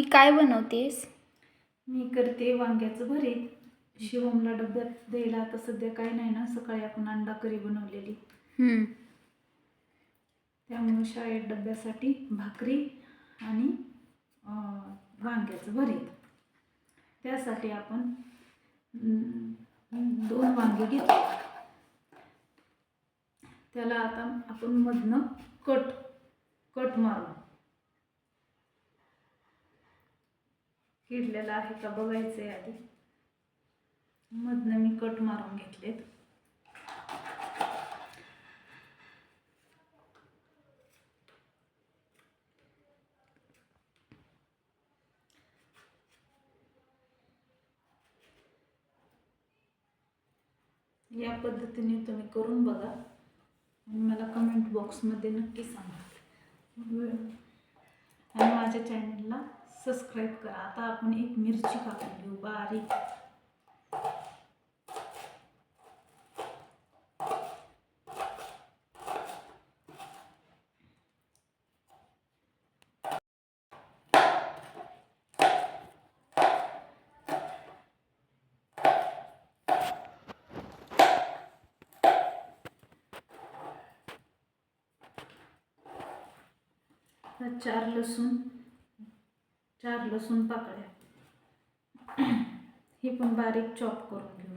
Mummy काय बनवतेस? मी करते वांग्याचं भरीत. शिवमला डब्यात द्यायला आता सध्या काय नाही ना सकाळी आपण अंडा करी बनवलेली. त्यामुळे शाळेत डब्यासाठी भाकरी आणि वांग्याचं भरीत. त्यासाठी आपण दोन वांगे घेतले त्याला आता आपण मधनं कट कट मारू. किडलेलं आहे का बघायचं आहे आधी. मधनं मी कट मारून घेतलेत. या पद्धतीने तुम्ही करून बघा. आणि मला कमेंट बॉक्समध्ये नक्की सांगा. आणि माझ्या चॅनलला सबस्क्राईब करा. आता आपण एक मिरची कापून घेऊ. बारीक. चार लसूण. चार लसूण पाकळ्या. ही पण बारीक चॉप करून घेऊ.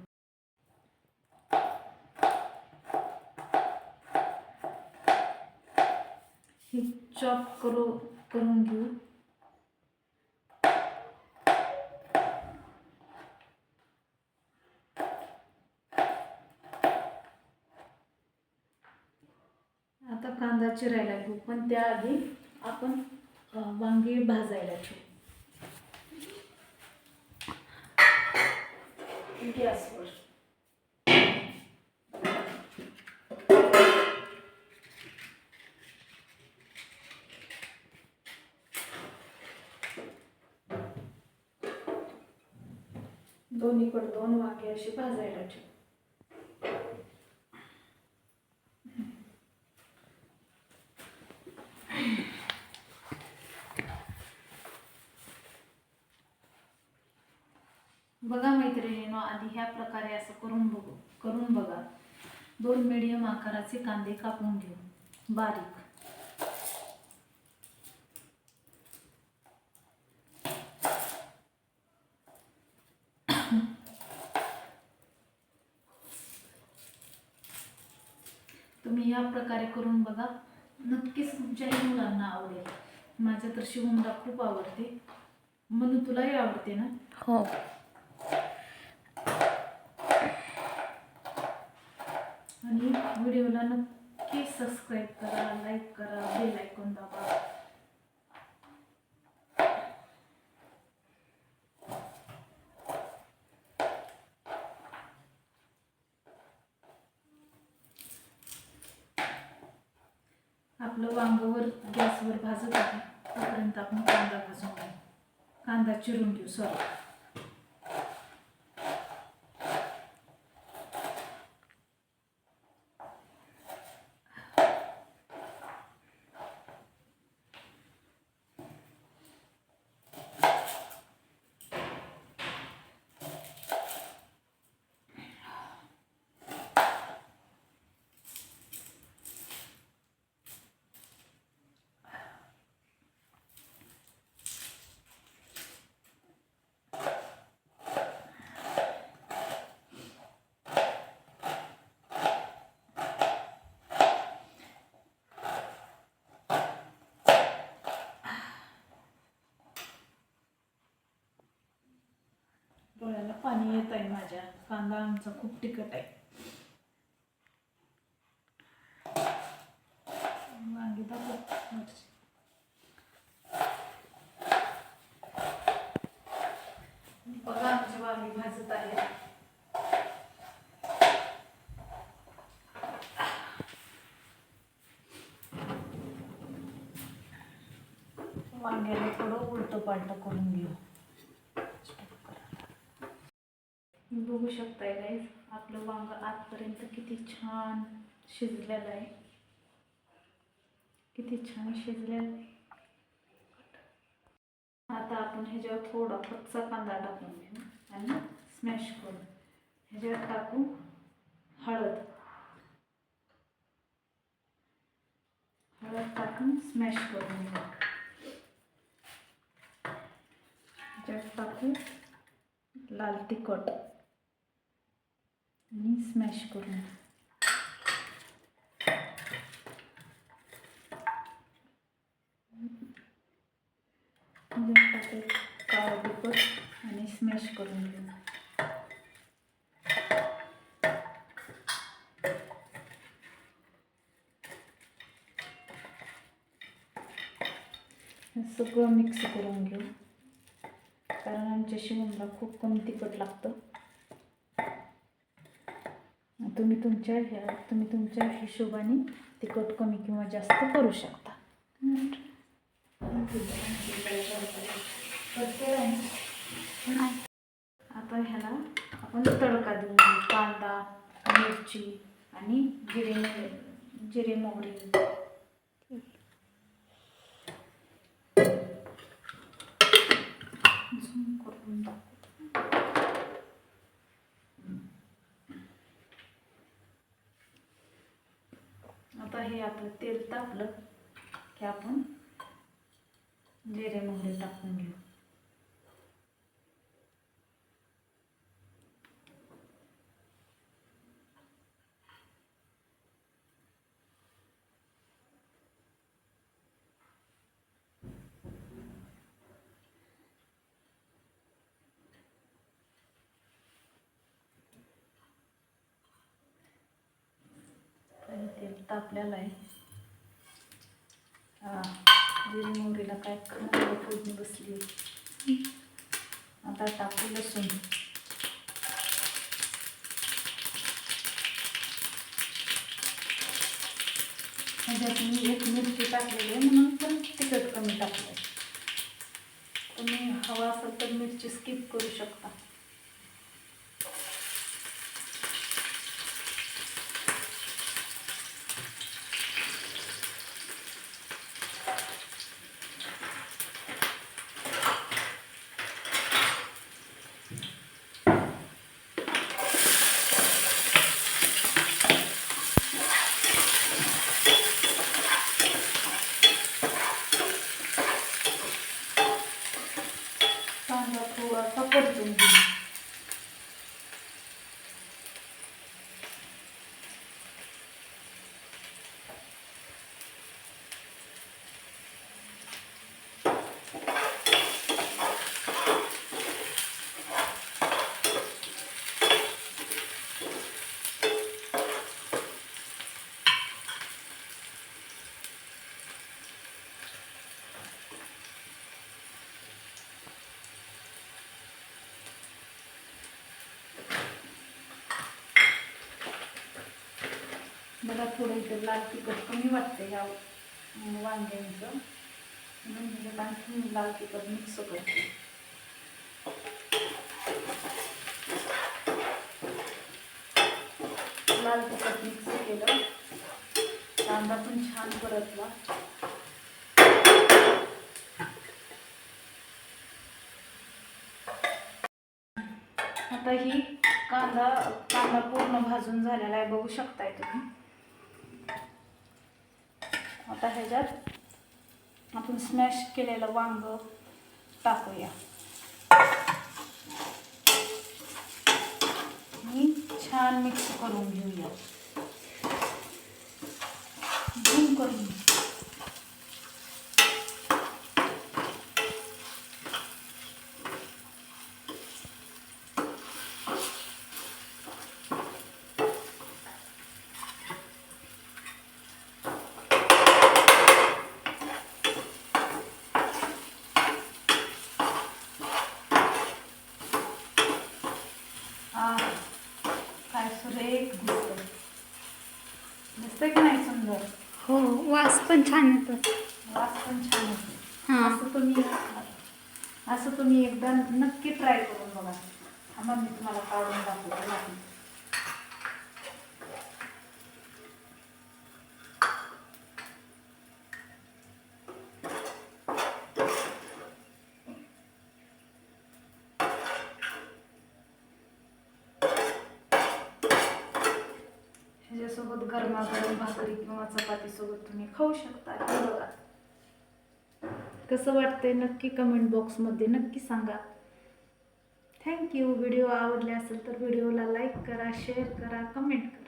ही चॉप करू करून घेऊ. आता कांदा चिरायला घेऊ पण त्याआधी आपण वांगी भाजायला ठेवू. गॅसवर दोन्हीकडे दोन वांगे अशी भाजायला ठेवू बघा मैत्रिणीनो आधी ह्या प्रकारे असं करून बघू करून बघा. दोन मीडियम आकाराचे कांदे कापून घेऊ. बारीक. तुम्ही या प्रकारे करून बघा. नक्कीच तुमच्याही मुलांना आवडेल. माझ्या तर शिवमला खूप आवडते. म्हणून तुलाही आवडते ना? हो. आणि व्हिडिओला नक्की सबस्क्राईब करा लाईक करा बेल ऐकून दाबा. आपलं वांगवर गॅसवर भाजत आहे. तोपर्यंत आपण कांदा भाजून घेऊ कांदा चिरून घेऊ सॉरी डोळ्याला येत आहे माझ्या. कांदा आमचा खूप तिखट आहे. वांगी दाखव बघा आमची वांगी भाजत आहे. वांग्याला थोडं उलटं पालटं करून घेऊ. बघू शकताय गाईज आपलं वांग आतपर्यंत किती छान शिजलेलं आहे. किती छान शिजलेलं आहे. आता आपण ह्याच्यावर थोडा कच्चा कांदा टाकून घेऊ आणि स्मॅश करू. ह्याच्यावर टाकू हळद. हळद टाकून स्मॅश करून घेऊ. ह्याच्यात टाकू लाल तिखट. आणि स्मॅश करून ह्याच्यात आणि स्मॅश करून घेऊ सगळं मिक्स करून घेऊ कारण आमच्या शिवणला खूप कमी तिखट लागतं तुम्ही तुमच्या ह्या तुम्ही तुमच्या हिशोबाने तिखट कमी किंवा जास्त करू शकता. आता ह्याला आपण तडका देऊन कांदा मिरची आणि जिरे जिरे मोहरी झूम करून दाखवते. आता हे आपलं तेल तापलं की आपण जिरे मोहरी टाकून घेऊ. आता आपल्याला जिरी आहे मोहरीला काय खाण्याला फोडणी बसली. आता टाकू लसूण. ह्याच्यात मी एक मिरची टाकलेली आहे म्हणून पण तिखट कमी टाकलं तुम्ही हवा असेल तर मिरची स्किप करू शकता कांदा थोडासा परतून घेऊ मला थोडं इथं लाल तिखट कमी वाटतं ह्या वांग्यांचं. म्हणून आणखी लाल तिखट मिक्स करते. लाल तिखट मिक्स केलं. कांदा पण छान परतला. आता ही कांदा कांदा पूर्ण भाजून झालेला आहे बघू शकताय तुम्ही. आता ह्याच्यात आपण स्मॅश केलेलं वांग टाकूया. आणि छान मिक्स करून घेऊया. झूम करून घे. आ, काय सुरेख दिसतंय दिसतंय की नाही सुंदर हो वास पण छान येतो. वास पण छान हां. असं तुम्ही असं तुम्ही एकदा नक्की ट्राय करून बघा. थांबा मी तुम्हाला काढून दाखवते. सोबत त्याच्यासोबत गरमागरम भाकरी किंवा चपातीसोबत तुम्ही खाऊ शकता. हे बघा. कसं वाटतंय नक्की कमेंट बॉक्समध्ये नक्की सांगा. थँक्यू व्हिडिओ आवडले असेल तर व्हिडिओला लाईक करा शेअर करा कमेंट करा.